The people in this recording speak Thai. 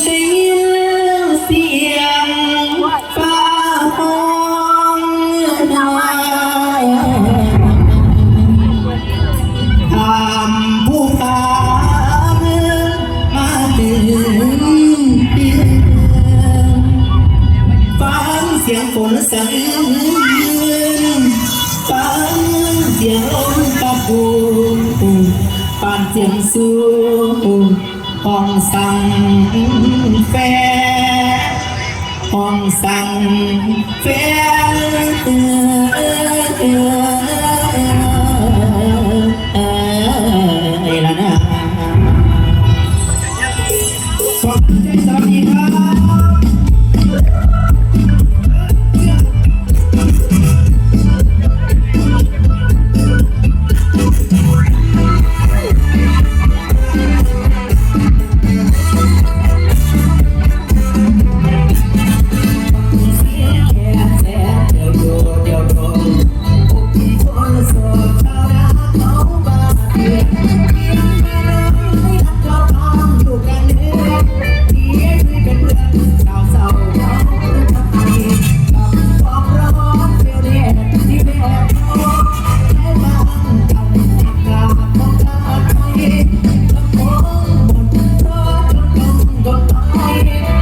เสียงฟ้าห้องทายทำผู้ฟ้ามาถึงปีฟังเสียงฝนสะอื้นฟังเสียงลมตะปูฟังเสียงสูง ห้องสั่งแฟห้องสั่งแฟ need